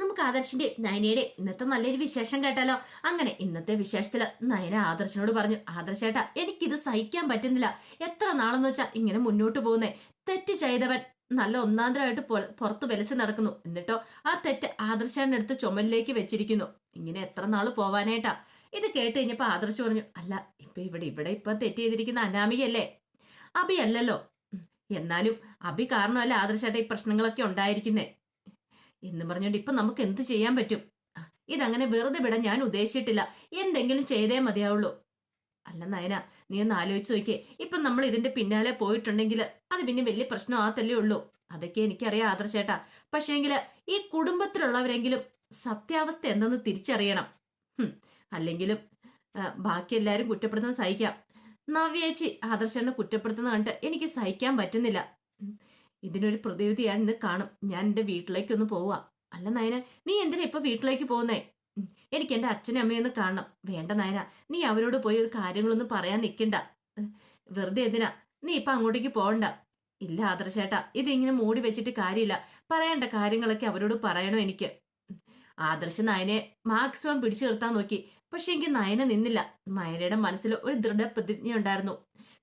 നമുക്ക് ആദർശിന്റെ നയനയുടെ ഇന്നത്തെ നല്ലൊരു വിശേഷം കേട്ടാലോ? അങ്ങനെ ഇന്നത്തെ വിശേഷത്തിൽ നയന ആദർശനോട് പറഞ്ഞു ആദർശേട്ടാ എനിക്കിത് സഹിക്കാൻ പറ്റുന്നില്ല. എത്ര നാളെന്ന് വെച്ചാൽ ഇങ്ങനെ മുന്നോട്ട് പോകുന്നേ? തെറ്റ് ചെയ്തവൻ നല്ല ഒന്നാന്തരമായിട്ട് പുറത്ത് വെലസി നടക്കുന്നു. എന്നിട്ടോ ആ തെറ്റ് ആദർശാന്റെ അടുത്ത് ചുമലിലേക്ക് വെച്ചിരിക്കുന്നു. ഇങ്ങനെ എത്ര നാൾ പോവാനായിട്ടാ ഇത് കേട്ട് കഴിഞ്ഞപ്പോ ആദർശ് പറഞ്ഞു അല്ല ഇപ്പൊ ഇവിടെ ഇവിടെ ഇപ്പൊ തെറ്റ് ചെയ്തിരിക്കുന്ന അനാമികയല്ലേ? അബി അല്ലല്ലോ. എന്നാലും അബി കാരണമല്ല ആദർശേട്ട ഈ പ്രശ്നങ്ങളൊക്കെ ഉണ്ടായിരിക്കുന്നേ? എന്ന് പറഞ്ഞോണ്ട് ഇപ്പൊ നമുക്ക് എന്ത് ചെയ്യാൻ പറ്റും? ഇതങ്ങനെ വെറുതെ വിടാൻ ഞാൻ ഉദ്ദേശിച്ചിട്ടില്ല. എന്തെങ്കിലും ചെയ്തേ മതിയാവുള്ളൂ. അല്ല നയന നീ ഒന്ന് ആലോചിച്ച് നോക്കിയേ. ഇപ്പൊ നമ്മൾ ഇതിന്റെ പിന്നാലെ പോയിട്ടുണ്ടെങ്കിൽ അത് പിന്നെ വലിയ പ്രശ്നം ആകത്തല്ലേ ഉള്ളൂ. അതൊക്കെ എനിക്കറിയാം ആദർശേട്ടാ. പക്ഷേങ്കിൽ ഈ കുടുംബത്തിലുള്ളവരെങ്കിലും സത്യാവസ്ഥ എന്തെന്ന് തിരിച്ചറിയണം. അല്ലെങ്കിലും ബാക്കി എല്ലാരും കുറ്റപ്പെടുത്തുന്നത് സഹിക്കാം. നവ്യേച്ചി ആദർശനെ കുറ്റപ്പെടുത്തുന്ന കണ്ട് എനിക്ക് സഹിക്കാൻ പറ്റുന്നില്ല. ഇതിനൊരു പ്രതിവിധി ഞാൻ ഇന്ന് കാണും. ഞാൻ എന്റെ വീട്ടിലേക്കൊന്ന് പോവാ. അല്ല നയന നീ എന്തിനാ ഇപ്പൊ വീട്ടിലേക്ക് പോകുന്നേ? എനിക്ക് എന്റെ അച്ഛനും അമ്മയൊന്ന് കാണണം. വേണ്ട നയന. നീ അവരോട് പോയി ഒരു കാര്യങ്ങളൊന്നും പറയാൻ നിൽക്കണ്ട. വെറുതെ എന്തിനാ? നീ ഇപ്പൊ അങ്ങോട്ടേക്ക് പോകണ്ട. ഇല്ല ആദർശേട്ടാ ഇതിങ്ങനെ മൂടി വെച്ചിട്ട് കാര്യമില്ല. പറയേണ്ട കാര്യങ്ങളൊക്കെ അവരോട് പറയണോ എനിക്ക്. ആദർശ നയനെ മാക്സിമം പിടിച്ചു നിർത്താൻ നോക്കി. പക്ഷെ എനിക്ക് നയന നിന്നില്ല. നയനയുടെ മനസ്സിൽ ഒരു ദൃഢപ്രതിജ്ഞ ഉണ്ടായിരുന്നു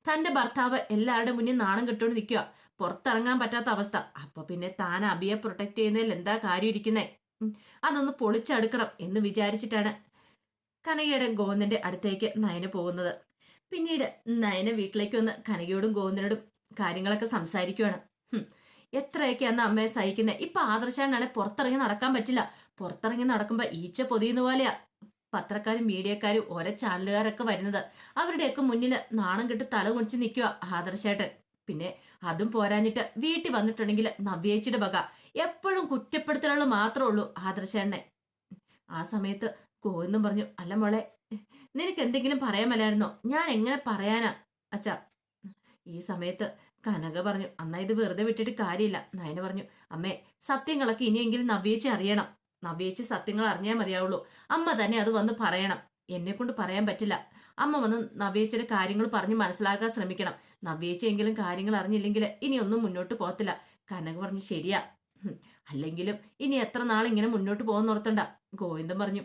തന്റെ ഭർത്താവ് എല്ലാവരുടെ മുന്നിൽ നാണം കെട്ടുകൊണ്ട് നിൽക്കുക. പുറത്തിറങ്ങാൻ പറ്റാത്ത അവസ്ഥ. അപ്പൊ പിന്നെ താൻ അബിയെ പ്രൊട്ടക്ട് ചെയ്യുന്നതിൽ എന്താ കാര്യം ഇരിക്കുന്നേ? അതൊന്ന് പൊളിച്ചടുക്കണം എന്ന് വിചാരിച്ചിട്ടാണ് കനകയുടെ ഗോവിന്ദന്റെ അടുത്തേക്ക് നയന പോകുന്നത്. പിന്നീട് നയന വീട്ടിലേക്ക് വന്ന് കനകയോടും ഗോവിന്ദനോടും കാര്യങ്ങളൊക്കെ സംസാരിക്കുവാണ്. ഹും, എത്രയൊക്കെ അന്ന് അമ്മയെ സഹിക്കുന്നത് ഇപ്പൊ ആദർശാണെ പുറത്തിറങ്ങി നടക്കാൻ പറ്റില്ല. പുറത്തിറങ്ങി നടക്കുമ്പോ ഈച്ച പൊതിയുന്ന പോലെയാ. പത്രക്കാരും മീഡിയക്കാരും ഓരോ ചാനലുകാരൊക്കെ വരുന്നത്. അവരുടെയൊക്കെ മുന്നിൽ നാണം കെട്ട് തല കുണിച്ച് നിൽക്കുക ആദർശേട്ടൻ. പിന്നെ അതും പോരാഞ്ഞിട്ട് വീട്ടിൽ വന്നിട്ടുണ്ടെങ്കിൽ നവ്യേച്ചിയുടെ വക എപ്പോഴും കുറ്റപ്പെടുത്തലുകൾ മാത്രമേ ഉള്ളൂ ആദർശേണ്ണെ ആ സമയത്ത് കോയെന്നും പറഞ്ഞു അല്ല മോളെ നിനക്ക് എന്തെങ്കിലും പറയാൻ മേലായിരുന്നോ? ഞാൻ എങ്ങനെ പറയാനാ? അച്ഛാ ഈ സമയത്ത് കനക പറഞ്ഞു അന്നാ ഇത് വെറുതെ വിട്ടിട്ട് കാര്യമില്ല. നയന പറഞ്ഞു അമ്മേ സത്യങ്ങളൊക്കെ ഇനിയെങ്കിലും നവ്യേച്ചി അറിയണം. നവ്യേച്ചി സത്യങ്ങൾ അറിഞ്ഞാൽ മതിയാവുള്ളൂ. അമ്മ തന്നെ അത് വന്ന് പറയണം. എന്നെ കൊണ്ട് പറയാൻ പറ്റില്ല. അമ്മ വന്ന് നവ്യേച്ചിയുടെ കാര്യങ്ങൾ പറഞ്ഞ് മനസ്സിലാക്കാൻ ശ്രമിക്കണം. നവ്യേച്ചെങ്കിലും കാര്യങ്ങൾ അറിഞ്ഞില്ലെങ്കിൽ ഇനി ഒന്നും മുന്നോട്ട് പോകത്തില്ല. കനക പറഞ്ഞു ശരിയാ. അല്ലെങ്കിലും ഇനി എത്ര നാൾ ഇങ്ങനെ മുന്നോട്ട് പോകുന്ന ഓർത്തണ്ട. ഗോവിന്ദൻ പറഞ്ഞു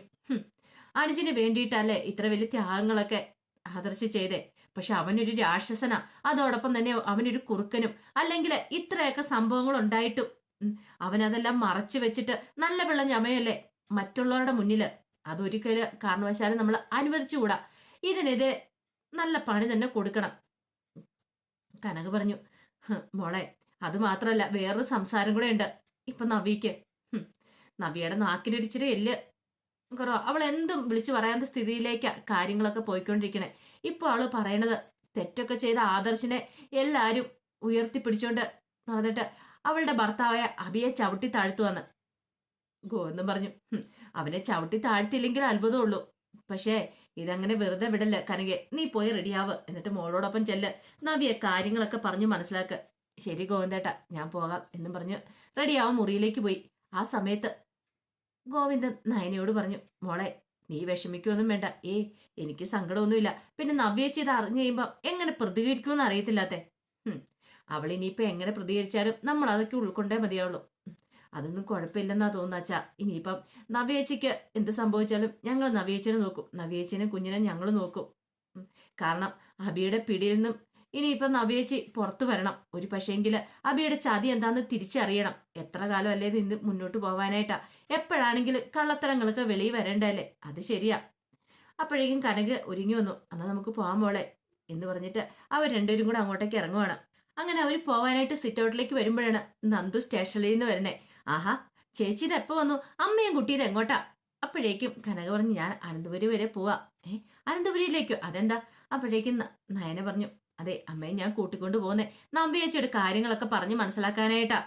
അനുജിന് വേണ്ടിയിട്ടല്ലേ ഇത്ര വലിയ ത്യാഗങ്ങളൊക്കെ ആദർശി ചെയ്തേ? പക്ഷെ അവനൊരു രാക്ഷസന. അതോടൊപ്പം തന്നെ അവനൊരു കുറുക്കനും. അല്ലെങ്കിൽ ഇത്രയൊക്കെ സംഭവങ്ങൾ ഉണ്ടായിട്ടും. അവനതെല്ലാം മറച്ചു വെച്ചിട്ട് നല്ല വെള്ളം ഞമയല്ലേ മറ്റുള്ളവരുടെ മുന്നിൽ? അതൊരിക്കലും കാരണവശാലും നമ്മൾ അനുവദിച്ചുകൂടാ. ഇതിനെതിരെ നല്ല പണി തന്നെ കൊടുക്കണം. കനക പറഞ്ഞു മോളെ അത് മാത്രല്ല വേറൊരു സംസാരം കൂടെ ഉണ്ട്. ഇപ്പൊ നവിക്ക് നവിയുടെ നാക്കിനൊരിച്ചിരി എല്ല്. കുറവാ. അവൾ എന്തും വിളിച്ചു പറയാത്ത സ്ഥിതിയിലേക്കാ കാര്യങ്ങളൊക്കെ പോയിക്കൊണ്ടിരിക്കണേ. ഇപ്പൊ അവൾ പറയണത് തെറ്റൊക്കെ ചെയ്ത ആദർശിനെ എല്ലാരും ഉയർത്തിപ്പിടിച്ചോണ്ട് നടന്നിട്ട് അവളുടെ ഭർത്താവായ അബിയെ ചവിട്ടി താഴ്ത്തുവന്ന്. ഗോവെന്നും പറഞ്ഞു. "ഹും, അവനെ ചവിട്ടി താഴ്ത്തിയില്ലെങ്കിൽ അത്ഭുതമുള്ളൂ പക്ഷേ ഇതങ്ങനെ വെറുതെ വിടല്ല? കനകെ നീ പോയി റെഡിയാവ് എന്നിട്ട് മോളോടൊപ്പം ചെല്ല്. നവിയെ കാര്യങ്ങളൊക്കെ പറഞ്ഞു മനസ്സിലാക്ക്. ശരി ഗോവിന്ദേട്ട ഞാൻ പോകാം എന്നും പറഞ്ഞു റെഡിയാവും മുറിയിലേക്ക് പോയി. ആ സമയത്ത് ഗോവിന്ദൻ നയനയോട് പറഞ്ഞു മോളെ നീ വിഷമിക്കൊന്നും വേണ്ട. ഏ എനിക്ക് സങ്കടമൊന്നുമില്ല. പിന്നെ നവ്യേച്ചി ഇത് അറിഞ്ഞു കഴിയുമ്പോൾ എങ്ങനെ പ്രതികരിക്കുമെന്ന് അറിയത്തില്ലാത്തെ? അവൾ ഇനിയിപ്പോ എങ്ങനെ പ്രതികരിച്ചാലും നമ്മൾ അതൊക്കെ ഉൾക്കൊണ്ടേ മതിയാവുള്ളൂ. അതൊന്നും കുഴപ്പമില്ലെന്നാ തോന്നുന്നാച്ചാ ഇനിയിപ്പം നവ്യേച്ചിക്ക് എന്ത് സംഭവിച്ചാലും ഞങ്ങൾ നവ്യേച്ചിനെ നോക്കും. നവ്യേച്ചിനെ കുഞ്ഞിനെ ഞങ്ങൾ നോക്കും. കാരണം അബിയുടെ പിടിയിൽ നിന്നും ഇനിയിപ്പം നവ്യേച്ചി പുറത്തു വരണം. ഒരു പക്ഷേങ്കിൽ അബിയുടെ ചതി എന്താന്ന് തിരിച്ചറിയണം. എത്ര കാലം അല്ലേ ഇത് മുന്നോട്ട് പോവാനായിട്ടാ. എപ്പോഴാണെങ്കിലും കള്ളത്തരങ്ങളൊക്കെ വെളിയിൽ വരണ്ടല്ലേ അത് ശരിയാ. അപ്പോഴേക്കും കനക് ഒരുങ്ങി വന്നു. എന്നാൽ നമുക്ക് പോകാൻ പോളെ എന്ന് പറഞ്ഞിട്ട് അവർ രണ്ടുപേരും കൂടെ അങ്ങോട്ടേക്ക് ഇറങ്ങുവാണ്. അങ്ങനെ അവർ പോവാനായിട്ട് സിറ്റ് ഔട്ടിലേക്ക് വരുമ്പോഴാണ് നന്ദു സ്റ്റേഷനിൽ നിന്ന് വരുന്നേ. ആഹാ ചേച്ചി ഇത് എപ്പോ വന്നു. അമ്മയും കുട്ടി ഇത് എങ്ങോട്ടാ? അപ്പോഴേക്കും കനക പറഞ്ഞു ഞാൻ അനന്തപുരി വരെ പോവാ. ഏ അനന്തപുരിയിലേക്കോ? അതെന്താ? അപ്പോഴേക്കും നയന പറഞ്ഞു അതെ അമ്മയെ ഞാൻ കൂട്ടിക്കൊണ്ട് പോകുന്നേ നമ്പിയേച്ചിയുടെ കാര്യങ്ങളൊക്കെ പറഞ്ഞ് മനസ്സിലാക്കാനായിട്ടാ.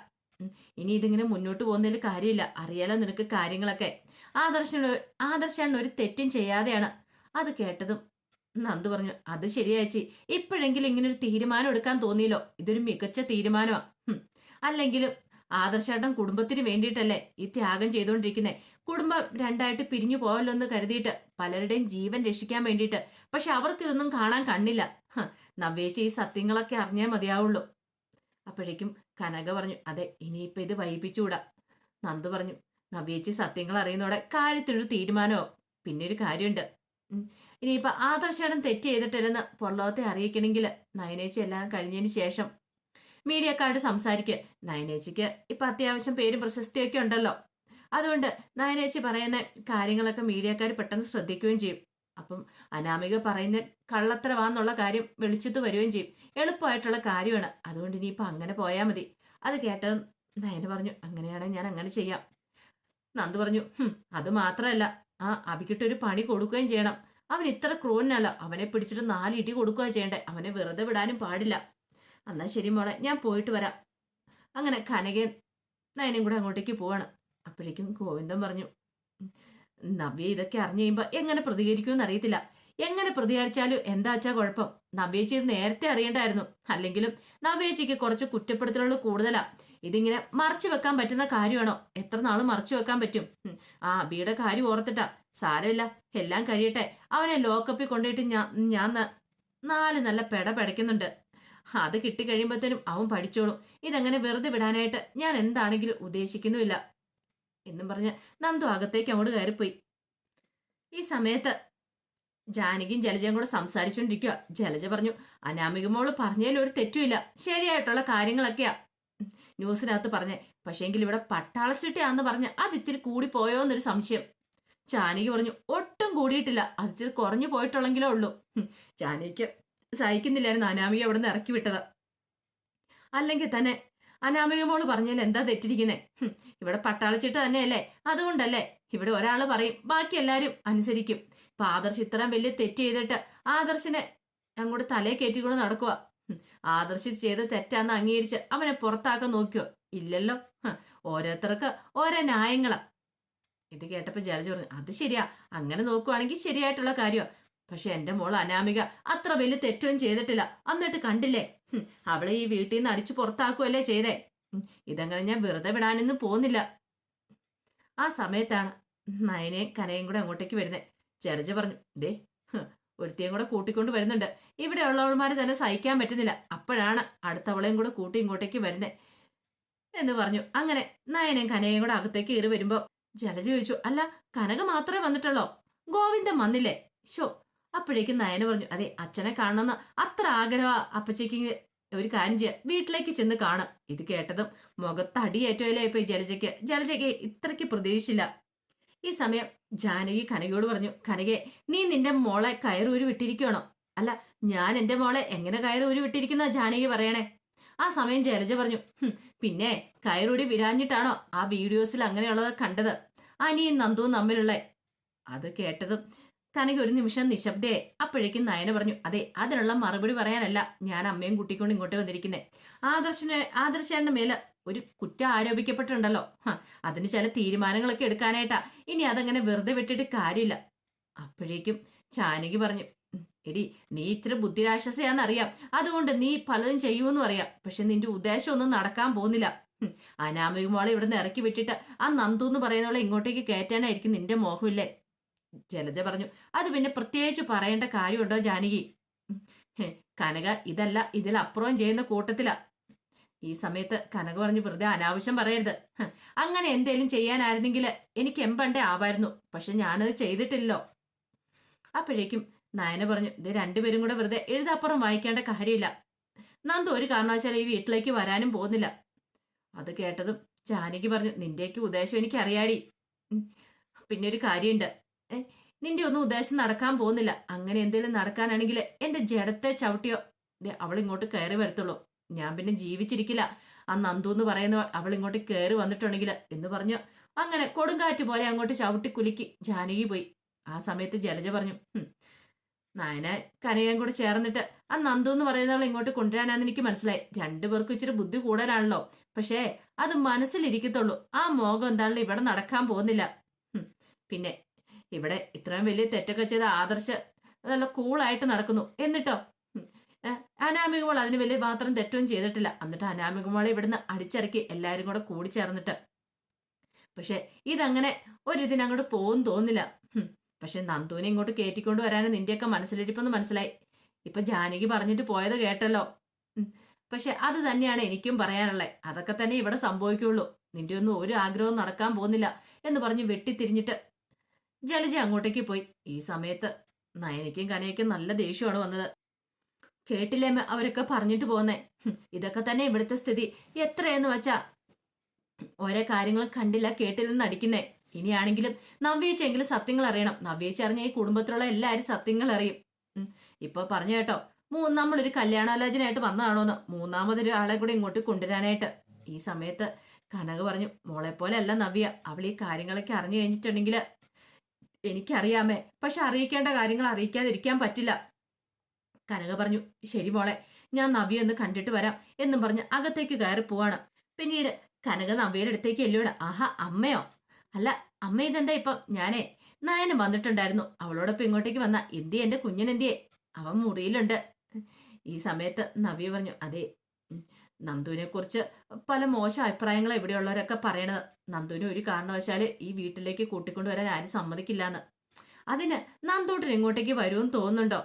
ഇനി ഇതിങ്ങനെ മുന്നോട്ട് പോകുന്നതിൽ കാര്യമില്ല. അറിയാലോ നിനക്ക് കാര്യങ്ങളൊക്കെ. ആദർശ ആദർശാണ് ഒരു തെറ്റും ചെയ്യാതെയാണ്. അത് കേട്ടതും നന്ദു പറഞ്ഞു അത് ശരിയാച്ചി ഇപ്പോഴെങ്കിലും ഇങ്ങനെ ഒരു തീരുമാനം എടുക്കാൻ തോന്നിയല്ലോ. ഇതൊരു മികച്ച തീരുമാനമാ. അല്ലെങ്കിലും ആദർശേട്ടൻ കുടുംബത്തിന് വേണ്ടിയിട്ടല്ലേ ഈ ത്യാഗം ചെയ്തുകൊണ്ടിരിക്കുന്നത് കുടുംബം രണ്ടായിട്ട് പിരിഞ്ഞു പോയല്ലോ എന്ന് കരുതിയിട്ട് പലരുടെയും ജീവൻ രക്ഷിക്കാൻ വേണ്ടിയിട്ട്. പക്ഷെ അവർക്ക് ഇതൊന്നും കാണാൻ കണ്ണില്ല. നവ്യേച്ചി ഈ സത്യങ്ങളൊക്കെ അറിഞ്ഞേ മതിയാവുള്ളൂ. അപ്പോഴേക്കും കനക പറഞ്ഞു അതെ ഇനിയിപ്പൊ ഇത് വൈകിപ്പിച്ചുകൂടാ. നന്ദു പറഞ്ഞു നബിയേച്ചി സത്യങ്ങൾ അറിയുന്നതോടെ കാര്യത്തിനൊരു തീരുമാനമോ പിന്നെ ഒരു കാര്യമുണ്ട്. ഉം. ഇനിയിപ്പൊ ആദർശേടൻ തെറ്റ് ചെയ്തിട്ടില്ലെന്ന് പൊള്ളോത്തെ അറിയിക്കണമെങ്കിൽ നയനേച്ചി എല്ലാം കഴിഞ്ഞതിന് ശേഷം മീഡിയക്കാരോട് സംസാരിക്കുക നയനേച്ചിക്ക് ഇപ്പൊ അത്യാവശ്യം പേരും പ്രശസ്തിയൊക്കെ ഉണ്ടല്ലോ. അതുകൊണ്ട് നയനേച്ചി പറയുന്ന കാര്യങ്ങളൊക്കെ മീഡിയക്കാർ പെട്ടെന്ന് ശ്രദ്ധിക്കുകയും ചെയ്യും. അപ്പം അനാമിക പറയുന്ന കള്ളത്തരവാന്നുള്ള കാര്യം വെളിച്ചത്ത് വരികയും ചെയ്യും. എളുപ്പമായിട്ടുള്ള കാര്യമാണ്. അതുകൊണ്ട് ഇനിയിപ്പോൾ അങ്ങനെ പോയാൽ മതി. അത് കേട്ടത് നയന പറഞ്ഞു അങ്ങനെയാണെങ്കിൽ ഞാൻ അങ്ങനെ ചെയ്യാം. നന്ദു പറഞ്ഞു അത് മാത്രമല്ല ആ അബിക്കിട്ടൊരു പണി കൊടുക്കുകയും ചെയ്യണം. അവൻ ഇത്ര ക്രൂരനല്ല. അവനെ പിടിച്ചിട്ട് നാല് ഇടി കൊടുക്കുക ചെയ്യണ്ടേ. അവനെ വെറുതെ വിടാനും പാടില്ല. എന്നാ ശരി മോളെ ഞാൻ പോയിട്ട് വരാം. അങ്ങനെ കനകൻ നയനും കൂടെ അങ്ങോട്ടേക്ക് പോവാണ്. അപ്പോഴേക്കും ഗോവിന്ദൻ പറഞ്ഞു "ഉം, നവ്യ ഇതൊക്കെ അറിഞ്ഞു കഴിയുമ്പോൾ എങ്ങനെ പ്രതികരിക്കുമെന്ന് അറിയത്തില്ല. എങ്ങനെ പ്രതികരിച്ചാലും എന്താച്ചാ കുഴപ്പം? നവ്യേച്ചി ഇത് നേരത്തെ അറിയണ്ടായിരുന്നു. അല്ലെങ്കിലും നവ്യേച്ചിക്ക് കുറച്ച് കുറ്റപ്പെടുത്തലുകൾ കൂടുതലാ. ഇതിങ്ങനെ മറച്ചു വെക്കാൻ പറ്റുന്ന കാര്യമാണോ? എത്ര നാൾ മറച്ചു വെക്കാൻ പറ്റും? ആ അബിയുടെ കാര്യം ഓർത്തിട്ടാ. സാരമില്ല എല്ലാം കഴിയട്ടെ. അവനെ ലോക്കപ്പിൽ കൊണ്ടുപോയിട്ട് ഞാൻ ഞാൻ നാല് നല്ല പെട പെടയ്ക്കുന്നുണ്ട്. അത് കിട്ടിക്കഴിയുമ്പോഴത്തേനും അവൻ പഠിച്ചോളും. ഇതങ്ങനെ വെറുതെ വിടാനായിട്ട് ഞാൻ എന്താണെങ്കിലും ഉദ്ദേശിക്കുന്നുമില്ല. എന്നും പറഞ്ഞ് നന്ദു അകത്തേക്ക് അങ്ങോട്ട് കയറിപ്പോയി. ഈ സമയത്ത് ജാനകിയും ജലജയും കൂടെ സംസാരിച്ചുകൊണ്ടിരിക്കുക ജലജ പറഞ്ഞു അനാമിക മോൾ പറഞ്ഞതിൽ ഒരു തെറ്റുമില്ല. ശരിയായിട്ടുള്ള കാര്യങ്ങളൊക്കെയാ. ന്യൂസിനകത്ത് പറഞ്ഞേ പക്ഷേങ്കിൽ ഇവിടെ പട്ടാളച്ചിട്ടയാന്ന് പറഞ്ഞ് അത് ഇത്തിരി കൂടി പോയോ എന്നൊരു സംശയം. ജാനകി പറഞ്ഞു ഒട്ടും കൂടിയിട്ടില്ല. അത് ഇത്തിരി കുറഞ്ഞു പോയിട്ടുള്ളെങ്കിലേ ഉള്ളൂ. ജാനകിക്ക് സഹിക്കുന്നില്ലായിരുന്നു അനാമിക അവിടെ നിന്ന് ഇറക്കി വിട്ടത്. അല്ലെങ്കിൽ തന്നെ അനാമിക മോൾ പറഞ്ഞാൽ എന്താ തെറ്റിരിക്കുന്നേ? ഇവിടെ പട്ടാളച്ചിട്ട് തന്നെയല്ലേ? അതുകൊണ്ടല്ലേ? ഇവിടെ ഒരാൾ പറയും ബാക്കി എല്ലാവരും അനുസരിക്കും. ഇപ്പൊ ആദർശ് ഇത്രയും വലിയ തെറ്റ് ചെയ്തിട്ട് ആദർശിനെ അങ്ങോട്ട് തലയെ കയറ്റിക്കൊണ്ട് നടക്കുക ആദർശ് ചെയ്ത തെറ്റാന്ന് അംഗീകരിച്ച് അവനെ പുറത്താക്കാൻ നോക്കിയോ ഇല്ലല്ലോ. ഓരോരുത്തർക്ക് ഓരോ ന്യായങ്ങളാ. ഇത് കേട്ടപ്പോ ജലജ് പറഞ്ഞു അത് ശരിയാ. അങ്ങനെ നോക്കുവാണെങ്കിൽ ശരിയായിട്ടുള്ള കാര്യമാ. പക്ഷെ എന്റെ മോൾ അനാമിക അത്ര വലിയ തെറ്റൊന്നും ചെയ്തിട്ടില്ല. എന്നിട്ട് കണ്ടില്ലേ? അവളെ ഈ വീട്ടിൽ നിന്ന് അടിച്ചു പുറത്താക്കുകയല്ലേ ചെയ്തേ? ഇതങ്ങനെ ഞാൻ വെറുതെ വിടാനൊന്നും പോകുന്നില്ല ആ സമയത്താണ് നയനയും കനയും കൂടെ അങ്ങോട്ടേക്ക് വരുന്നത് ചെറിജ പറഞ്ഞു ദേ ഒരുത്തിയും കൂടെ കൂട്ടിക്കൊണ്ട് വരുന്നുണ്ട്. ഇവിടെ ഉള്ളവൾമാരെ തന്നെ സഹിക്കാൻ പറ്റുന്നില്ല. അപ്പോഴാണ് അടുത്തവളെയും കൂടെ കൂട്ടി ഇങ്ങോട്ടേക്ക് വരുന്നേ. എന്ന് പറഞ്ഞു. അങ്ങനെ നയനയും കനയും കൂടെ അകത്തേക്ക് കയറി വരുമ്പോ ജലജ ചോദിച്ചു അല്ല കനക മാത്രമേ വന്നിട്ടുള്ളോ? ഗോവിന്ദൻ വന്നില്ലേ? ഷോ അപ്പോഴേക്കും നയന പറഞ്ഞു അതെ അച്ഛനെ കാണണമെന്ന് അത്ര ആഗ്രഹ അപ്പച്ചയ്ക്ക് ഒരു കാര്യം ചെയ്യാം. വീട്ടിലേക്ക് ചെന്ന് കാണാം. ഇത് കേട്ടതും മുഖത്ത് അടിയേറ്റോയില്ലേ ഇപ്പൊ ജലജയ്ക്ക്. ജലജയ്ക്ക് ഇത്രയ്ക്ക് പ്രതീക്ഷിച്ചില്ല ഈ സമയം ജാനകി കനകയോട് പറഞ്ഞു കനകെ നീ നിന്റെ മോളെ കയറൂരി വിട്ടിരിക്കണോ? അല്ല ഞാൻ എന്റെ മോളെ എങ്ങനെ കയറൂരി വിട്ടിരിക്കുന്ന ജാനകി പറയണേ. ആ സമയം ജലജ പറഞ്ഞു പിന്നെ കയറൂടി വിരാഞ്ഞിട്ടാണോ ആ വീഡിയോസിൽ അങ്ങനെയുള്ളത് കണ്ടത്? അനിയും നന്ദുവും തമ്മിലുള്ള? അത് കേട്ടതും കനക ഒരു നിമിഷം നിശബ്ദേ. അപ്പോഴേക്കും നയന പറഞ്ഞു അതെ അതിനുള്ള മറുപടി പറയാനല്ല. ഞാൻ അമ്മയും കുട്ടിക്കൊണ്ട് ഇങ്ങോട്ട് വന്നിരിക്കുന്നേ. ആദർശന് ആദർശന്റെ മേൽ ഒരു കുറ്റം ആരോപിക്കപ്പെട്ടിട്ടുണ്ടല്ലോ. അതിന് ചില തീരുമാനങ്ങളൊക്കെ എടുക്കാനായിട്ടാ. ഇനി അതങ്ങനെ വെറുതെ വിട്ടിട്ട് കാര്യമില്ല. അപ്പോഴേക്കും ചാനകി പറഞ്ഞു എടി നീ ഇത്ര ബുദ്ധിരാക്ഷസയാന്നറിയാം അതുകൊണ്ട് നീ പലതും ചെയ്യുമെന്നും അറിയാം. പക്ഷെ നിന്റെ ഉദ്ദേശം ഒന്നും നടക്കാൻ പോകുന്നില്ല. ഉം, അനാമിക മോളെ ഇവിടെ നിന്ന് ഇറക്കി വിട്ടിട്ട് ആ നന്ദു എന്ന് പറയുന്നവളെ ഇങ്ങോട്ടേക്ക് കയറ്റാനായിരിക്കും നിന്റെ മോഹമില്ലേ? ജലജ പറഞ്ഞു അത് പിന്നെ പ്രത്യേകിച്ച് പറയേണ്ട കാര്യമുണ്ടോ ജാനകി? കനക ഇതല്ല ഇതിലപ്പുറം ചെയ്യുന്ന കൂട്ടത്തിലാ. ഈ സമയത്ത് കനക പറഞ്ഞു വെറുതെ അനാവശ്യം പറയരുത്. അങ്ങനെ എന്തേലും ചെയ്യാനായിരുന്നെങ്കിൽ എനിക്ക് എമ്പണ്ടേ ആവായിരുന്നു പക്ഷെ ഞാനത് ചെയ്തിട്ടില്ലല്ലോ അപ്പോഴേക്കും നയന പറഞ്ഞു ഇത് രണ്ടുപേരും കൂടെ വെറുതെ എഴുതപ്പുറം വായിക്കേണ്ട കാര്യമില്ല. നന്ദു ഒരു കാരണവശാലും ഈ വീട്ടിലേക്ക് വരാനും പോകുന്നില്ല. അത് കേട്ടതും ജാനകി പറഞ്ഞു നിന്റെയൊക്കെ ഉദ്ദേശം എനിക്ക് അറിയാടി പിന്നെ ഒരു കാര്യമുണ്ട്. നിന്റെ ഒന്നും ഉദ്ദേശം നടക്കാൻ പോകുന്നില്ല. അങ്ങനെ എന്തെങ്കിലും നടക്കാനാണെങ്കിൽ എന്റെ ജഡത്തെ ചവിട്ടിയോ. അവൾ ഇങ്ങോട്ട് കയറി വരത്തുള്ളൂ. ഞാൻ പിന്നെ ജീവിച്ചിരിക്കില്ല. ആ നന്ദു എന്ന് പറയുന്ന അവൾ ഇങ്ങോട്ട് കയറി വന്നിട്ടുണ്ടെങ്കിൽ എന്ന് പറഞ്ഞു. അങ്ങനെ കൊടുങ്കാറ്റ് പോലെ അങ്ങോട്ട് ചവിട്ടി കുലുക്കി ജാനകി പോയി. ആ സമയത്ത് ജലജ പറഞ്ഞു നായന കനകയും കൂടെ ചേർന്നിട്ട് ആ നന്ദു എന്ന് പറയുന്നവൾ ഇങ്ങോട്ട് കൊണ്ടുവരാനാന്ന് എനിക്ക് മനസ്സിലായി. രണ്ടുപേർക്കും ഇച്ചിരി ബുദ്ധി കൂടാനാണല്ലോ പക്ഷേ അത് മനസ്സിലിരിക്കത്തുള്ളൂ. ആ മോഹം എന്താണല്ലോ ഇവിടെ നടക്കാൻ പോകുന്നില്ല. പിന്നെ ഇവിടെ ഇത്രയും വലിയ തെറ്റൊക്കെ ചെയ്ത ആദർശ നല്ല കൂളായിട്ട് നടക്കുന്നു. എന്നിട്ടോ? അനാമികമോൾ അതിന് വലിയ മാത്രം തെറ്റൊന്നും ചെയ്തിട്ടില്ല. എന്നിട്ട് അനാമികമോളെ ഇവിടുന്ന് അടിച്ചിറക്കി എല്ലാവരും കൂടെ കൂടി ചേർന്നിട്ട് പക്ഷെ ഇതങ്ങനെ ഒരിതിന് അങ്ങോട്ട് പോകും തോന്നില്ല. പക്ഷെ നന്ദുവിനെ ഇങ്ങോട്ട് കയറ്റിക്കൊണ്ട് വരാനും നിന്റെയൊക്കെ മനസ്സിലിരിപ്പെന്ന് മനസ്സിലായി. ഇപ്പൊ ജാനകി പറഞ്ഞിട്ട് പോയത് കേട്ടല്ലോ. പക്ഷെ അത് തന്നെയാണ് എനിക്കും പറയാനുള്ളത് അതൊക്കെ തന്നെ ഇവിടെ സംഭവിക്കുള്ളൂ. നിന്റെ ഒന്നും ഒരു ആഗ്രഹവും നടക്കാൻ പോകുന്നില്ല എന്ന് പറഞ്ഞ് വെട്ടിത്തിരിഞ്ഞിട്ട് ജലജ അങ്ങോട്ടേക്ക് പോയി. ഈ സമയത്ത് നയനയ്ക്കും കനയ്ക്കും നല്ല ദേഷ്യമാണ് വന്നത്. കേട്ടില്ലേമ്മ അവരൊക്കെ പറഞ്ഞിട്ട് പോന്നേ ഇതൊക്കെ തന്നെ ഇവിടുത്തെ സ്ഥിതി. എത്രയെന്ന് വെച്ചാ ഓരോ കാര്യങ്ങൾ കണ്ടില്ല കേട്ടില്ലെന്ന് അടിക്കുന്നേ ഇനിയാണെങ്കിലും നവ്യേച്ചെങ്കിലും സത്യങ്ങൾ അറിയണം. നവ്യേച്ച അറിഞ്ഞ ഈ കുടുംബത്തിലുള്ള എല്ലാവരും സത്യങ്ങൾ അറിയും. ഇപ്പൊ പറഞ്ഞു കേട്ടോ മൂ നമ്മളൊരു കല്യാണാലോചനയായിട്ട് വന്നതാണോന്ന്. മൂന്നാമതൊരു ആളെ കൂടെ ഇങ്ങോട്ട് കൊണ്ടുവരാനായിട്ട്. ഈ സമയത്ത് കനക പറഞ്ഞു മോളെ പോലെ അല്ല നവ്യ. അവൾ ഈ കാര്യങ്ങളൊക്കെ അറിഞ്ഞു കഴിഞ്ഞിട്ടുണ്ടെങ്കിൽ എനിക്കറിയാമേ. പക്ഷെ അറിയിക്കേണ്ട കാര്യങ്ങൾ അറിയിക്കാതിരിക്കാൻ പറ്റില്ല. കനക പറഞ്ഞു ശരി മോളെ ഞാൻ നവ്യ ഒന്ന് കണ്ടിട്ട് വരാം എന്നും പറഞ്ഞ് അകത്തേക്ക് കയറി പോവാണ്. പിന്നീട് കനക നവ്യയുടെ അടുത്തേക്ക് എല്ലോട് ആഹാ അമ്മയോ? അല്ല അമ്മ ഇതെന്താ ഇപ്പം? ഞാനേ നയനം വന്നിട്ടുണ്ടായിരുന്നു. അവളോടൊപ്പം ഇങ്ങോട്ടേക്ക് വന്ന. എന്തിയെ? എന്റെ കുഞ്ഞനെന്തിയെ അവൻ മുറിയിലുണ്ട്. ഈ സമയത്ത് നവ്യ പറഞ്ഞു അതെ ഉം, നന്ദുവിനെ കുറിച്ച് പല മോശം അഭിപ്രായങ്ങളാണ് ഇവിടെയുള്ളവരൊക്കെ പറയണത്. നന്ദുവിനെ ഒരു കാരണവശാൽ ഈ വീട്ടിലേക്ക് കൂട്ടിക്കൊണ്ടുവരാൻ ആരും സമ്മതിക്കില്ലാന്ന്. അതിന് നന്ദൂട്ടൻ ഇങ്ങോട്ടേക്ക് വരുമെന്ന് തോന്നുന്നുണ്ടോ?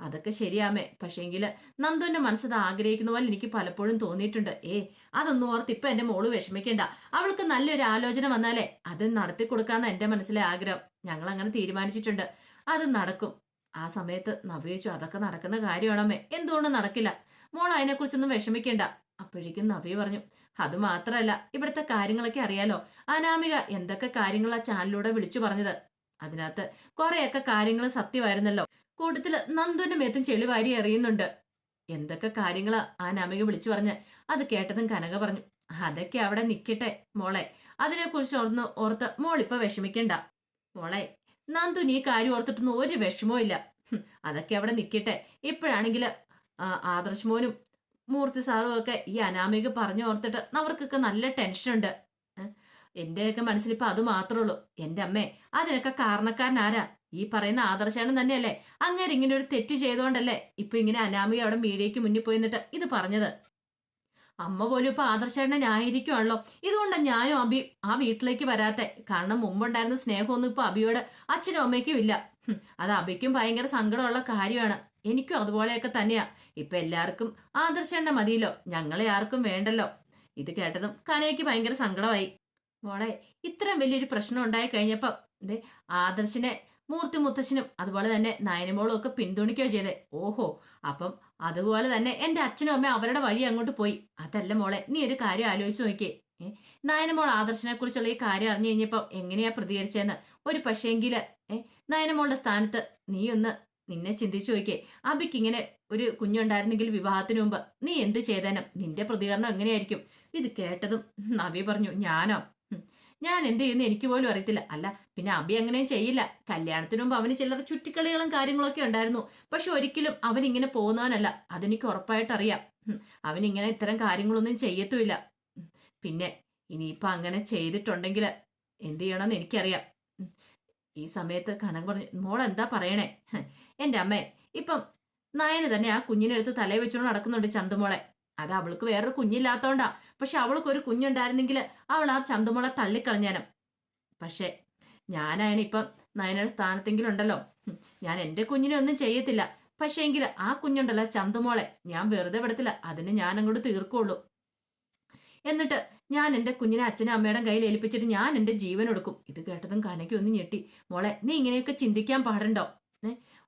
അതൊക്കെ ശരിയാമേ. പക്ഷേങ്കിൽ നന്ദുവിന്റെ മനസ്സത് ആഗ്രഹിക്കുന്ന പോലെ എനിക്ക് പലപ്പോഴും തോന്നിയിട്ടുണ്ട്. ഏ അതൊന്നും ഓർത്ത് ഇപ്പൊ എന്റെ മോൾ വിഷമിക്കണ്ട. അവൾക്ക് നല്ലൊരു ആലോചന വന്നാലേ അത് നടത്തി കൊടുക്കാന്ന് എന്റെ മനസ്സിലെ ആഗ്രഹം. ഞങ്ങൾ അങ്ങനെ തീരുമാനിച്ചിട്ടുണ്ട്. അത് നടക്കും. ആ സമയത്ത് നവ്യോച്ചു അതൊക്കെ നടക്കുന്ന കാര്യമാണമ്മേ എന്തുകൊണ്ട് നടക്കില്ല. മോൾ അതിനെക്കുറിച്ചൊന്നും വിഷമിക്കണ്ട. അപ്പോഴേക്കും നവി പറഞ്ഞു അത് മാത്രമല്ല ഇവിടുത്തെ കാര്യങ്ങളൊക്കെ അറിയാലോ. അനാമിക എന്തൊക്കെ കാര്യങ്ങൾ ആ ചാനലിലൂടെ വിളിച്ചു പറഞ്ഞത്? അതിനകത്ത് കുറെയൊക്കെ കാര്യങ്ങൾ സത്യമായിരുന്നല്ലോ. കൂട്ടത്തിൽ നന്ദുവിന്റെ മേത്തും ചെളിവാരി അറിയുന്നുണ്ട് എന്തൊക്കെ കാര്യങ്ങളാ ആനാമിക വിളിച്ചു പറഞ്ഞ്? അത് കേട്ടതും കനക പറഞ്ഞു അതൊക്കെ അവിടെ നിക്കട്ടെ മോളെ. അതിനെക്കുറിച്ച് ഓർന്ന് ഓർത്ത് മോളിപ്പോ വിഷമിക്കണ്ട. മോളെ നന്ദു നീ കാര്യം ഓർത്തിട്ടൊന്നും ഒരു വിഷമവും ഇല്ല അതൊക്കെ അവിടെ നിക്കട്ടെ. ഇപ്പോഴാണെങ്കിൽ ആദർശ് മോനും മൂർത്തി സാറും ഒക്കെ ഈ അനാമിക പറഞ്ഞു ഓർത്തിട്ട് അവർക്കൊക്കെ നല്ല ടെൻഷനുണ്ട് എന്റെയൊക്കെ മനസ്സിൽ മനസ്സിലിപ്പോ അത് മാത്രമേ ഉള്ളൂ. എന്റെ അമ്മേ അതിനൊക്കെ കാരണക്കാരൻ ആരാ? ഈ പറയുന്ന ആദർശാണ് തന്നെയല്ലേ? അങ്ങനെ ഇങ്ങനെ ഒരു തെറ്റ് ചെയ്തുകൊണ്ടല്ലേ ഇപ്പൊ ഇങ്ങനെ അനാമിക അവിടെ മീഡിയയ്ക്ക് മുന്നിൽ പോയി നിന്നിട്ട് ഇത് പറഞ്ഞത്? അമ്മ പോലും ഇപ്പൊ ആദർശേട്ടനെ ന്യായീകരിക്കുവാണല്ലോ. ഇതുകൊണ്ടാണ് ഞാനും അബി ആ വീട്ടിലേക്ക് വരാത്തെ. കാരണം മുമ്പുണ്ടായിരുന്ന സ്നേഹമൊന്നും ഇപ്പൊ അബിയോട് അച്ഛനും അമ്മയ്ക്കും ഇല്ല. അത് അബിക്കും ഭയങ്കര സങ്കടമുള്ള കാര്യമാണ്. എനിക്കും അതുപോലെയൊക്കെ തന്നെയാ. ഇപ്പൊ എല്ലാവർക്കും ആദർശേണ്ട മതിയല്ലോ. ഞങ്ങളെ ആർക്കും വേണ്ടല്ലോ. ഇത് കേട്ടതും കനയ്ക്ക് ഭയങ്കര സങ്കടമായി. മോളെ ഇത്രയും വലിയൊരു പ്രശ്നം ഉണ്ടായി കഴിഞ്ഞപ്പോ ദേ ആദർശിനെ മൂർത്തി മുത്തശ്ശനും അതുപോലെ തന്നെ നയനമോളും ഒക്കെ പിന്തുണയ്ക്കുകയോ ചെയ്തേ. ഓഹോ അപ്പം അതുപോലെ തന്നെ എന്റെ അച്ഛനും അമ്മയും അവരുടെ വഴി അങ്ങോട്ട് പോയി. അതല്ല മോളെ നീ ഒരു കാര്യം ആലോചിച്ച് നോക്കിയേ. നയനമോൾ ആദർശനെ കുറിച്ചുള്ള ഈ കാര്യം അറിഞ്ഞു കഴിഞ്ഞപ്പോ എങ്ങനെയാ പ്രതികരിച്ചതെന്ന് ഒരു പക്ഷേങ്കിൽ ഏ നയനമോളുടെ സ്ഥാനത്ത് നീ ഒന്ന് നിന്നെ ചിന്തിച്ചു നോക്കിയേ. അബിക്ക് ഇങ്ങനെ ഒരു കുഞ്ഞുണ്ടായിരുന്നെങ്കിൽ വിവാഹത്തിന് മുമ്പ് നീ എന്ത് ചെയ്തേനം? നിന്റെ പ്രതികരണം എങ്ങനെയായിരിക്കും? ഇത് കേട്ടതും നവി പറഞ്ഞു ഞാനോ? ഞാൻ എന്ത് ചെയ്യുന്നു എനിക്ക് പോലും അറിയത്തില്ല. അല്ല പിന്നെ അബി അങ്ങനെയും ചെയ്യില്ല. കല്യാണത്തിന് മുമ്പ് അവന് ചിലർ ചുറ്റിക്കളികളും കാര്യങ്ങളൊക്കെ ഉണ്ടായിരുന്നു. പക്ഷെ ഒരിക്കലും അവൻ ഇങ്ങനെ പോകുന്നവനല്ല. അതെനിക്ക് ഉറപ്പായിട്ട് അറിയാം. ഹും, അവൻ ഇങ്ങനെ ഇത്തരം കാര്യങ്ങളൊന്നും ചെയ്യത്തുമില്ല. പിന്നെ ഇനിയിപ്പൊ അങ്ങനെ ചെയ്തിട്ടുണ്ടെങ്കിൽ എന്ത് ചെയ്യണമെന്ന് എനിക്കറിയാം. ഈ സമയത്ത് കനക പറഞ്ഞു മോൾ എന്താ പറയണേ? ഹ്, എന്റെ അമ്മേ ഇപ്പം നയന് തന്നെ ആ കുഞ്ഞിനെ എടുത്ത് തലയിൽ വെച്ചുകൊണ്ട് നടക്കുന്നുണ്ട് ചന്തുമോളെ. അത് അവൾക്ക് വേറൊരു കുഞ്ഞില്ലാത്തോണ്ടാ. പക്ഷെ അവൾക്ക് ഒരു കുഞ്ഞുണ്ടായിരുന്നെങ്കിൽ അവൾ ആ ചന്തുമോളെ തള്ളിക്കളഞ്ഞാനും. പക്ഷെ ഞാനാണ് ഇപ്പം നയനയുടെ സ്ഥാനത്തെങ്കിലും ഉണ്ടല്ലോ ഞാൻ എന്റെ കുഞ്ഞിനെ ഒന്നും ചെയ്യത്തില്ല. പക്ഷേ എങ്കിൽ ആ കുഞ്ഞുണ്ടല്ലോ ചന്തുമോളെ. ഞാൻ വെറുതെ വിടത്തില്ല. അതിന് ഞാൻ അങ്ങോട്ട് തീർക്കുള്ളൂ. എന്നിട്ട് ഞാൻ എന്റെ കുഞ്ഞിനെ അച്ഛനും അമ്മയുടെ കയ്യിൽ ഏൽപ്പിച്ചിട്ട് ഞാൻ എന്റെ ജീവൻ എടുക്കും. ഇത് കേട്ടതും കനയ്ക്ക് ഒന്ന് ഞെട്ടി. മോളെ നീ ഇങ്ങനെയൊക്കെ ചിന്തിക്കാൻ പാടുണ്ടോ?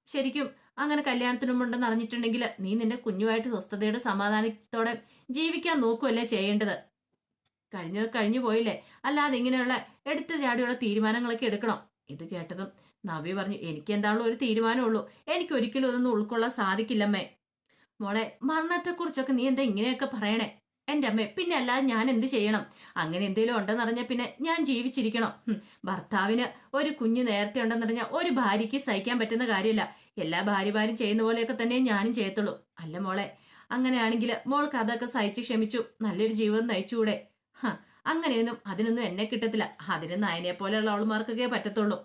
ശരിക്കും അങ്ങനെ കല്യാണത്തിന് മുമ്പുണ്ടെന്ന് അറിഞ്ഞിട്ടുണ്ടെങ്കിൽ നീ നിന്റെ കുഞ്ഞുമായിട്ട് സ്വസ്ഥതയുടെ സമാധാനത്തോടെ ജീവിക്കാൻ നോക്കുമല്ലേ ചെയ്യേണ്ടത്? കഴിഞ്ഞ കഴിഞ്ഞു പോയില്ലേ? അല്ലാതെ ഇങ്ങനെയുള്ള എടുത്ത ചാടിയുള്ള തീരുമാനങ്ങളൊക്കെ എടുക്കണം. ഇത് കേട്ടതും നവ്യ പറഞ്ഞു എനിക്ക് എന്താണല്ലോ ഒരു തീരുമാനമുള്ളൂ. എനിക്ക് ഒരിക്കലും ഇതൊന്നും ഉൾക്കൊള്ളാൻ സാധിക്കില്ലമ്മേ. മോളെ മരണത്തെക്കുറിച്ചൊക്കെ നീ എന്താ ഇങ്ങനെയൊക്കെ പറയണേ? എന്റെ അമ്മ പിന്നെ അല്ലാതെ ഞാൻ എന്ത് ചെയ്യണം? അങ്ങനെ എന്തെങ്കിലും ഉണ്ടെന്നറിഞ്ഞാൽ പിന്നെ ഞാൻ ജീവിച്ചിരിക്കണം. ഭർത്താവിന് ഒരു കുഞ്ഞ് നേരത്തെ ഉണ്ടെന്നറിഞ്ഞാൽ ഒരു ഭാര്യയ്ക്ക് സഹിക്കാൻ പറ്റുന്ന കാര്യമില്ല എല്ലാ ഭാര്യമാരും ചെയ്യുന്ന പോലെയൊക്കെ തന്നെ ഞാനും ചെയ്യത്തുള്ളൂ. അല്ല മോളെ അങ്ങനെയാണെങ്കിൽ മോൾക്ക് അതൊക്കെ സഹിച്ച് ക്ഷമിച്ചു. നല്ലൊരു ജീവിതം നയിച്ചുകൂടെ. അങ്ങനെയൊന്നും അതിനൊന്നും എന്നെ കിട്ടത്തില്ല. അതിന് നയനെ പോലെയുള്ള അവളുമാർക്കൊക്കെ പറ്റത്തുള്ളൂ.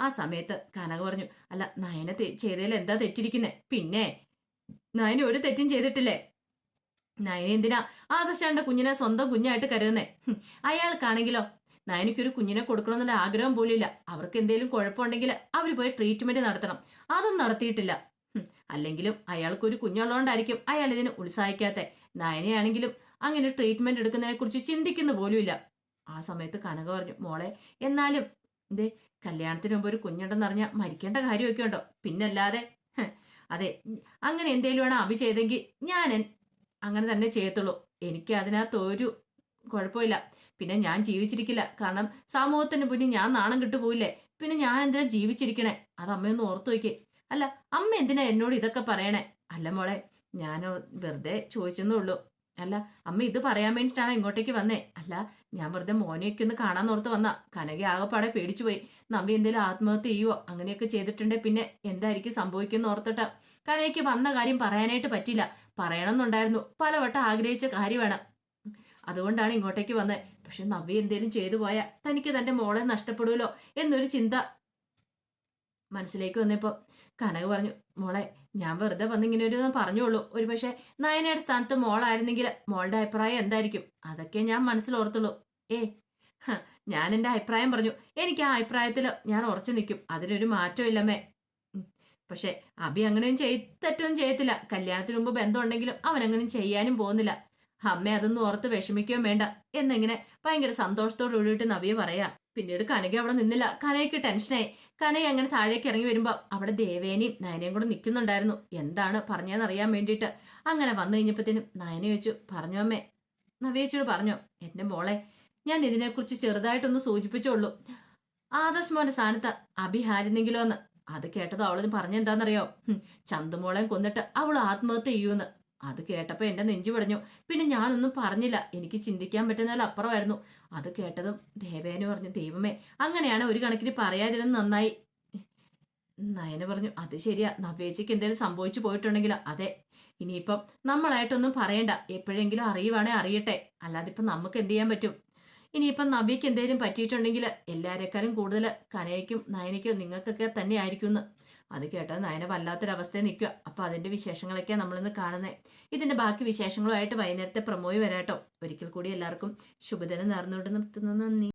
ആ സമയത്ത് കനക പറഞ്ഞു അല്ല നയനെ ചെയ്തതിൽ എന്താ തെറ്റിരിക്കുന്നേ? പിന്നെ? നയന ഒരു തെറ്റും ചെയ്തിട്ടില്ലേ? നയന എന്തിനാ ആദർശാന്റെ കുഞ്ഞിനെ സ്വന്തം കുഞ്ഞായിട്ട് കരുതുന്നേ. അയാൾക്കാണെങ്കിലോ? നയനയ്ക്കൊരു കുഞ്ഞിനെ കൊടുക്കണമെന്നുള്ള ആഗ്രഹം പോലും ഇല്ല അവർക്ക് എന്തെങ്കിലും കുഴപ്പമുണ്ടെങ്കിൽ അവർ പോയി ട്രീറ്റ്മെന്റ് നടത്തണം. അതും നടത്തിയിട്ടില്ല. അല്ലെങ്കിലും അയാൾക്കൊരു കുഞ്ഞുള്ളതുകൊണ്ടായിരിക്കും അയാൾ ഇതിന് ഉത്സാഹിക്കാത്തെ. നയനയാണെങ്കിലും അങ്ങനെ ട്രീറ്റ്മെന്റ് എടുക്കുന്നതിനെ കുറിച്ച് ചിന്തിക്കുന്ന പോലുമില്ല. ആ സമയത്ത് കനക പറഞ്ഞു മോളെ എന്നാലും എന്തേ കല്യാണത്തിന് മുമ്പ് ഒരു കുഞ്ഞുണ്ടെന്ന് അറിഞ്ഞാൽ മരിക്കേണ്ട കാര്യമൊക്കെ ഉണ്ടോ? പിന്നല്ലാതെ അതെ അങ്ങനെ എന്തേലുമാണ് അഭി ചെയ്തെങ്കിൽ ഞാൻ അങ്ങനെ തന്നെ ചെയ്യത്തുള്ളൂ. എനിക്ക് അതിനകത്ത് ഒരു കുഴപ്പമില്ല. പിന്നെ ഞാൻ ജീവിച്ചിരിക്കില്ല. കാരണം സമൂഹത്തിന് പിന്നെ ഞാൻ നാണം കിട്ടു പോയില്ലേ പിന്നെ ഞാൻ എന്തിനാ ജീവിച്ചിരിക്കണേ? അത് അമ്മയൊന്ന് ഓർത്തു നോക്കി അല്ല അമ്മ എന്തിനാ എന്നോട് ഇതൊക്കെ പറയണേ? അല്ല മോളെ ഞാൻ വെറുതെ ചോദിച്ചെന്നേ ഉള്ളൂ. അല്ല അമ്മ ഇത് പറയാൻ വേണ്ടിയിട്ടാണ് ഇങ്ങോട്ടേക്ക് വന്നേ? അല്ല ഞാൻ വെറുതെ മോനെയൊക്കെ ഒന്ന് കാണാൻ ഓർത്ത് വന്ന. കനകി ആകെപ്പാടെ പേടിച്ചു പോയി. നമ്മ എന്തെങ്കിലും ആത്മഹത്യ ചെയ്യുവോ? അങ്ങനെയൊക്കെ ചെയ്തിട്ടുണ്ടെ. പിന്നെ എന്തായിരിക്കും സംഭവിക്കുന്ന ഓർത്തിട്ട്. കനകയ്ക്ക് വന്ന കാര്യം പറയാനായിട്ട് പറ്റില്ല പറയണമെന്നുണ്ടായിരുന്നു. പലവട്ടം ആഗ്രഹിച്ച കാര്യമാണ്. അതുകൊണ്ടാണ് ഇങ്ങോട്ടേക്ക് വന്നത് പക്ഷെ നവ്യ എന്തേലും ചെയ്തു പോയാൽ തനിക്ക് തന്റെ മോളെ നഷ്ടപ്പെടുമല്ലോ എന്നൊരു ചിന്ത മനസ്സിലേക്ക് വന്നപ്പോൾ കനക പറഞ്ഞു മോളെ ഞാൻ വെറുതെ വന്ന് ഇങ്ങനെ ഒരു പറഞ്ഞോളൂ ഒരു പക്ഷെ നയനയുടെ സ്ഥാനത്ത് മോളായിരുന്നെങ്കിൽ മോളുടെ അഭിപ്രായം എന്തായിരിക്കും? അതൊക്കെ ഞാൻ മനസ്സിൽ മനസ്സിലോർത്തുള്ളൂ. ഏ ഞാൻ എന്റെ അഭിപ്രായം പറഞ്ഞു. എനിക്ക് ആ അഭിപ്രായത്തിൽ ഞാൻ ഉറച്ചു നിൽക്കും. അതിനൊരു മാറ്റം ഇല്ലമ്മേ. പക്ഷെ അഭി അങ്ങനെയും ചെയ് തെറ്റൊന്നും ചെയ്യത്തില്ല. കല്യാണത്തിന് മുമ്പ് ബന്ധം ഉണ്ടെങ്കിലും അവൻ അങ്ങനെയും ചെയ്യാനും പോകുന്നില്ല. അമ്മ അതൊന്നും ഓർത്ത് വിഷമിക്കുകയും വേണ്ട. എന്നിങ്ങനെ ഭയങ്കര സന്തോഷത്തോട് കൂടിയിട്ട് നവിയെ പറയാ പിന്നീട് കനക അവിടെ നിന്നില്ല. കനയ്ക്ക് ടെൻഷനായി. കനയെ അങ്ങനെ താഴേക്ക് ഇറങ്ങി വരുമ്പോൾ അവിടെ ദേവേനയും നയനയും കൂടെ നിൽക്കുന്നുണ്ടായിരുന്നു. എന്താണ് പറഞ്ഞതെന്നറിയാൻ വേണ്ടിയിട്ട്. അങ്ങനെ വന്നു കഴിഞ്ഞപ്പോഴത്തേനും നയന ചോദിച്ചു പറഞ്ഞു അമ്മേ. നവിയച്ചോട് പറഞ്ഞു എന്റെ മോളെ ഞാൻ ഇതിനെക്കുറിച്ച് ചെറുതായിട്ടൊന്ന് സൂചിപ്പിച്ചോളൂ ആദർശ് മോന്റെ സ്ഥാനത്ത് അഭിഹാരുന്നെങ്കിലോ എന്ന്. അത് കേട്ടത് അവളൊന്ന് പറഞ്ഞെന്താന്നറിയോ? ചന്തുമോളെ കൊന്നിട്ട് അവൾ ആത്മഹത്യ ചെയ്യൂന്ന് അത് കേട്ടപ്പോ എന്റെ നെഞ്ചു പടഞ്ഞു പിന്നെ ഞാനൊന്നും പറഞ്ഞില്ല. എനിക്ക് ചിന്തിക്കാൻ പറ്റുന്നതിൽ അപ്പുറമായിരുന്നു. അത് കേട്ടതും ദേവേന പറഞ്ഞു ദൈവമേ അങ്ങനെയാണ് ഒരു കണക്കിന് പറയാതിരുന്ന് നന്നായി. നയന പറഞ്ഞു അത് ശരിയാ. നവേച്ചയ്ക്ക് എന്തെങ്കിലും സംഭവിച്ചു പോയിട്ടുണ്ടെങ്കിൽ അതെ. ഇനിയിപ്പം നമ്മളായിട്ടൊന്നും പറയണ്ട. എപ്പോഴെങ്കിലും അറിയുവാണെ അറിയട്ടെ. അല്ലാതെ ഇപ്പം നമുക്ക് എന്ത് ചെയ്യാൻ പറ്റും? ഇനിയിപ്പം നവ്യക്ക് എന്തെങ്കിലും പറ്റിയിട്ടുണ്ടെങ്കിൽ എല്ലാവരെക്കാളും കൂടുതൽ കനയ്ക്കും നയനയ്ക്കും നിങ്ങൾക്കൊക്കെ തന്നെ ആയിരിക്കും അത് കേട്ടത് നയന വല്ലാത്തൊരവസ്ഥയിൽ നിൽക്കുക അപ്പോൾ അതിന്റെ വിശേഷങ്ങളൊക്കെ നമ്മളിന്ന് കാണുന്നത് ഇതിന്റെ ബാക്കി വിശേഷങ്ങളുമായിട്ട് വൈകുന്നേരത്തെ പ്രമോയി വരാട്ടോ. ഒരിക്കൽ കൂടി എല്ലാവർക്കും ശുഭദിനം നേർന്നുകൊണ്ട് നിർത്തുന്നു. നന്ദി.